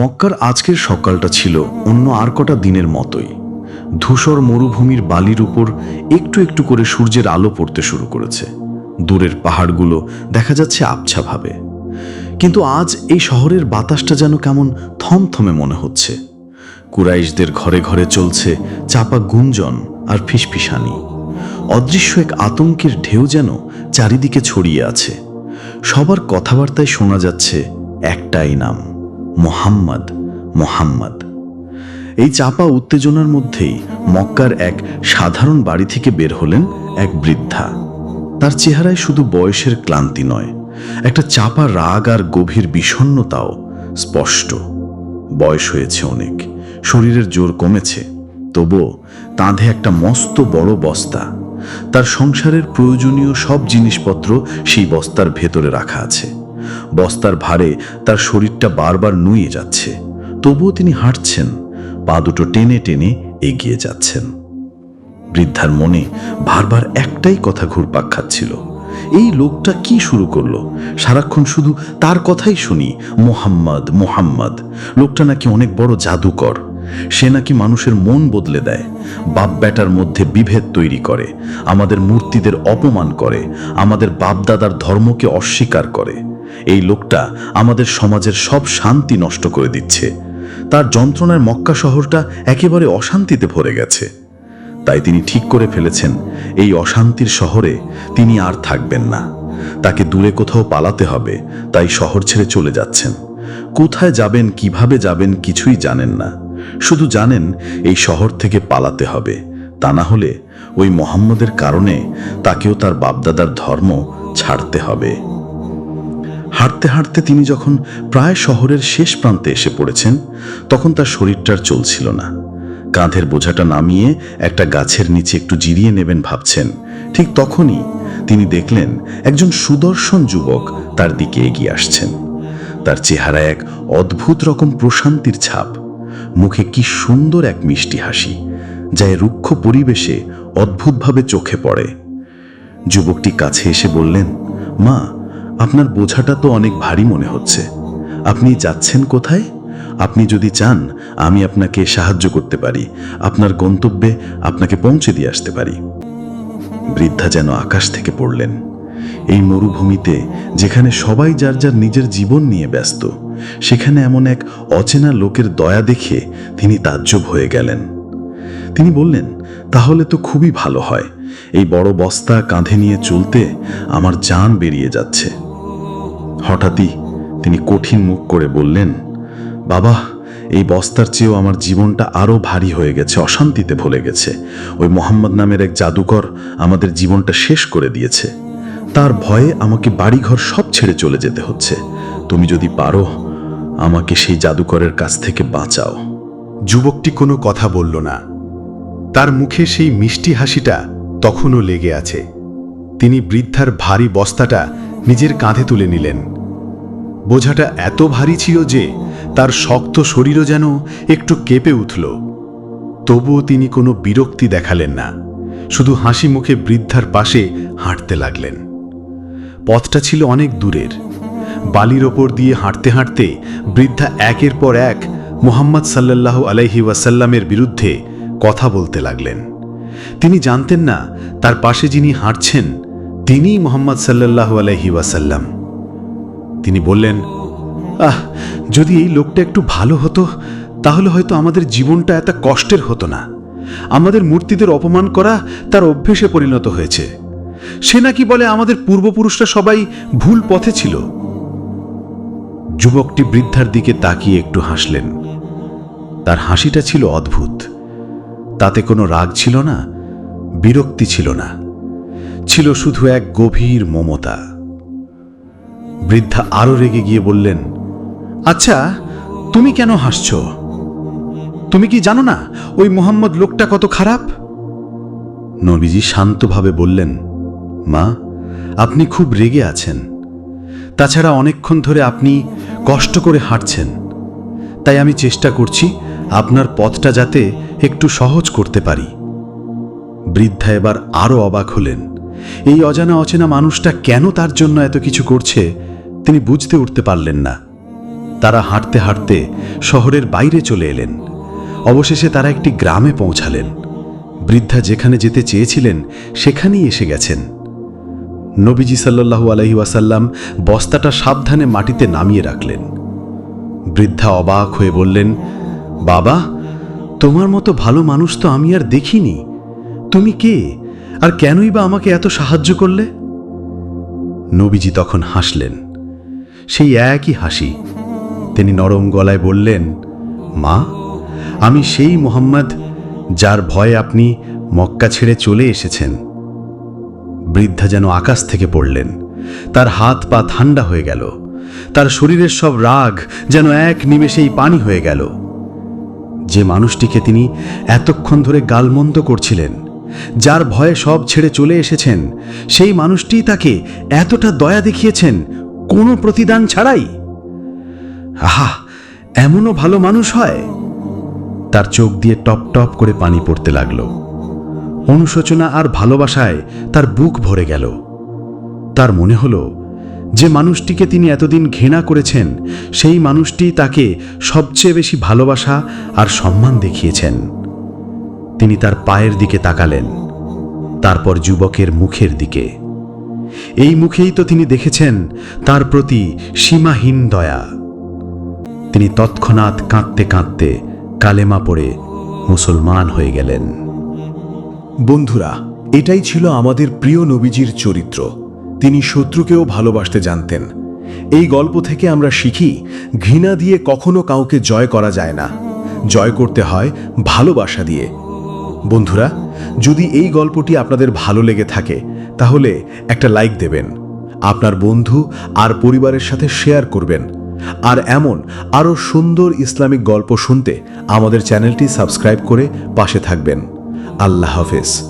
মক্কার আজকের সকালটা ছিল অন্য আর কটা দিনের মতোই। ধূসর মরুভূমির বালির উপর একটু একটু করে সূর্যের আলো পড়তে শুরু করেছে। দূরের পাহাড়গুলো দেখা যাচ্ছে আবছাভাবে। কিন্তু আজ এই শহরের বাতাসটা যেন কেমন থমথমে মনে হচ্ছে। কুরাইশদের ঘরে ঘরে চলছে চাপা গুঞ্জন আর ফিসফিসানি। অদৃশ্য এক আতঙ্কের ঢেউ যেন চারিদিকে ছড়িয়ে আছে। সবার কথাবার্তায় শোনা যাচ্ছে একটাই নাম। মোহাম্মদ মোহাম্মদ। এই চাপা উত্তেজনার মধ্যেই মক্কার এক সাধারণ বাড়ি থেকে বের হলেন এক বৃদ্ধা। তার চেহারায় শুধু বয়সের ক্লান্তি নয়, একটা চাপা রাগ আর গভীর বিষণ্ণতাও স্পষ্ট। বয়স হয়েছে অনেক, শরীরের জোর কমেছে, তবুও তাঁধে একটা মস্ত বড় বস্তা। তার সংসারের প্রয়োজনীয় সব জিনিসপত্র সেই বস্তার ভেতরে রাখা আছে। বস্তার ভারে তার শরীরটা বারবার নুয়ে যাচ্ছে। তবুও তিনি হাঁটছেন, পা দুটো টেনে টেনে এগিয়ে যাচ্ছেন। বৃদ্ধার মনে বারবার একটাই কথা ঘুরপাক খাচ্ছিল। এই লোকটা কি শুরু করল? সারাক্ষণ শুধু তার কথাই শুনি, মোহাম্মদ মোহাম্মদ। লোকটা নাকি অনেক বড় জাদুকর। সে নাকি মানুষের মন বদলে দেয় বাপ ব্যাটার মধ্যে বিভেদ তৈরি করে, আমাদের মূর্তিদের অপমান করে, আমাদের বাপদাদার ধর্মকে অস্বীকার করে। এই লোকটা আমাদের সমাজের সব শান্তি নষ্ট করে দিচ্ছে। তার যন্ত্রণার মক্কা শহরটা একেবারে অশান্তিতে ভরে গেছে। তাই তিনি ঠিক করে ফেলেছেন, এই অশান্তির শহরে তিনি আর থাকবেন না। তাকে দূরে কোথাও পালাতে হবে, তাই শহর ছেড়ে চলে যাচ্ছেন। কোথায় যাবেন, কীভাবে যাবেন কিছুই জানেন না। শুধু জানেন, এই শহর থেকে পালাতে হবে। তা না হলে ওই মোহাম্মদের কারণে তাকেও তার বাপদাদার ধর্ম ছাড়তে হবে। হাঁটতে হাঁটতে তিনি যখন প্রায় শহরের শেষ প্রান্তে এসে পড়েছেন, তখন তার শরীরটার চলছিল না। কাঁধের বোঝাটা নামিয়ে একটা গাছের নিচে একটু জিরিয়ে নেবেন ভাবছেন। ঠিক তখনই তিনি দেখলেন একজন সুদর্শন যুবক তার দিকে এগিয়ে আসছেন। তার চেহারা এক অদ্ভুত রকম প্রশান্তির ছাপ। মুখে কি সুন্দর এক মিষ্টি হাসি, যা রুক্ষ পরিবেশে অদ্ভুতভাবে চোখে পড়ে। যুবকটি কাছে এসে বললেন, মা আপনার বোঝাটা তো অনেক ভারী মনে হচ্ছে। আপনি যাচ্ছেন কোথায়? আপনি যদি চান, আমি আপনাকে সাহায্য করতে পারি। আপনার গন্তব্যে আপনাকে পৌঁছে দিয়ে আসতে পারি। বৃদ্ধা যেন আকাশ থেকে পড়লেন। এই মরুভূমিতে, যেখানে সবাই যার যার নিজের জীবন নিয়ে ব্যস্ত, সেখানে এমন এক অচেনা লোকের দয়া দেখে তিনি তাজ্জব হয়ে গেলেন। তিনি বললেন, তাহলে তো খুবই ভালো হয়। এই বড় বস্তা কাঁধে নিয়ে চলতে আমার জান বেরিয়ে যাচ্ছে। হঠাৎই তিনি কঠিন মুখ করে বললেন, বাবা, এই বস্তার চেয়েও আমার জীবনটা আরও ভারী হয়ে গেছে, অশান্তিতে ভুলে গেছে। ওই মোহাম্মদ নামের এক জাদুকর আমাদের জীবনটা শেষ করে দিয়েছে। তার ভয়ে আমাকে বাড়িঘর সব ছেড়ে চলে যেতে হচ্ছে। তুমি যদি পারো, আমাকে সেই জাদুকরের কাছ থেকে বাঁচাও যুবকটি কোনো কথা বলল না। তার মুখে সেই মিষ্টি হাসিটা তখনও লেগে আছে। তিনি বৃদ্ধার ভারী বস্তাটা নিজের কাঁধে তুলে নিলেন। বোঝাটা এত ভারী ছিল যে তার শক্ত শরীরও যেন একটু কেঁপে উঠল। তবুও তিনি কোনো বিরক্তি দেখালেন না, শুধু হাসি মুখে বৃদ্ধার পাশে হাঁটতে লাগলেন। পথটা ছিল অনেক দূরের। বালির ওপর দিয়ে হাঁটতে হাঁটতে বৃদ্ধা একের পর এক মোহাম্মদ সাল্লাল্লাহ আলাইহি ওয়াসাল্লামের বিরুদ্ধে কথা বলতে লাগলেন। তিনি জানতেন না তার পাশে যিনি হাঁটছেন তিনিই মোহাম্মদ সাল্লাল্লাহু আলাইহি ওয়াসাল্লাম। তিনি বললেন, আহ, যদি এই লোকটা একটু ভালো হতো, তাহলে হয়তো আমাদের জীবনটা এত কষ্টের হতো না। আমাদের মূর্তিদের অপমান করা তার অভ্যেসে পরিণত হয়েছে। সে নাকি বলে আমাদের পূর্বপুরুষরা সবাই ভুল পথে ছিল। যুবকটি বৃদ্ধার দিকে তাকিয়ে একটু হাসলেন। তার হাসিটা ছিল অদ্ভুত। তাতে কোনো রাগ ছিল না, বিরক্তি ছিল না। ছিল শুধু এক গভীর মমতা। বৃদ্ধা আরও রেগে গিয়ে বললেন আচ্ছা তুমি কেন হাসছ? তুমি কি জানো না ওই মোহাম্মদ লোকটা কত খারাপ? নবীজি শান্তভাবে বললেন, মা, আপনি খুব রেগে আছেন। তাছাড়া অনেকক্ষণ ধরে আপনি কষ্ট করে হাঁটছেন। তাই আমি চেষ্টা করছি আপনার পথটা যাতে একটু সহজ করতে পারি। বৃদ্ধা এবার আরও অবাক হলেন। এই অজানা অচেনা মানুষটা কেন তার জন্য এত কিছু করছে, তিনি বুঝতে উঠতে পারলেন না। তারা হাঁটতে হাঁটতে শহরের বাইরে চলে এলেন। অবশেষে তারা একটি গ্রামে পৌঁছালেন। বৃদ্ধা যেখানে যেতে চেয়েছিলেন, সেখানেই এসে গেছেন। নবীজি সাল্লাল্লাহু আলহি ওয়াসাল্লাম বস্তাটা সাবধানে মাটিতে নামিয়ে রাখলেন। বৃদ্ধা অবাক হয়ে বললেন, বাবা, তোমার মতো ভালো মানুষ তো আমি আর দেখিনি। তুমি কে? আর কেনই বা আমাকে এত সাহায্য করলে? নবীজি তখন হাসলেন। সেই একই হাসি। তিনি নরম গলায় বললেন, মা, আমি সেই মোহাম্মদ যার ভয়ে আপনি মক্কা ছেড়ে চলে এসেছেন। বৃদ্ধা যেন আকাশ থেকে পড়লেন। তার হাত পা ঠান্ডা হয়ে গেল। তার শরীরের সব রাগ যেন এক নিমেষেই পানি হয়ে গেল। যে মানুষটিকে তিনি এতক্ষণ ধরে গালমন্দ করছিলেন যার ভয়ে সব ছেড়ে চলে এসেছেন, সেই মানুষটিই তাকে এতটা দয়া দেখিয়েছেন, কোনো প্রতিদান ছাড়াই। আহা, এমনও ভালো মানুষ হয়। তার চোখ দিয়ে টপ টপ করে পানি পড়তে লাগল। অনুশোচনা আর ভালোবাসায় তার বুক ভরে গেল। তার মনে হলো, যে মানুষটিকে তিনি এতদিন ঘৃণা করেছেন, সেই মানুষটি তাকে সবচেয়ে বেশি ভালোবাসা আর সম্মান দেখিয়েছেন। তিনি তার পায়ের দিকে তাকালেন, তারপর যুবকের মুখের দিকে। এই মুখেই তো তিনি দেখেছেন তার প্রতি সীমাহীন দয়া। তিনি তৎক্ষণাৎ কাঁদতে কাঁদতে কালেমা পড়ে মুসলমান হয়ে গেলেন। বন্ধুরা, এটাই ছিল আমাদের প্রিয় নবীজির চরিত্র। তিনি শত্রুকেও ভালোবাসতে জানতেন। এই গল্প থেকে আমরা শিখি, ঘৃণা দিয়ে কখনো কাউকে জয় করা যায় না। জয় করতে হয় ভালোবাসা দিয়ে। বন্ধুরা, যদি এই গল্পটি আপনাদের ভালো লেগে থাকে, তাহলে একটা লাইক দেবেন, আপনার বন্ধু আর পরিবারের সাথে শেয়ার করবেন, আর এমন আরও সুন্দর ইসলামিক গল্প শুনতে আমাদের চ্যানেলটি সাবস্ক্রাইব করে পাশে থাকবেন। আল্লাহ হাফেজ।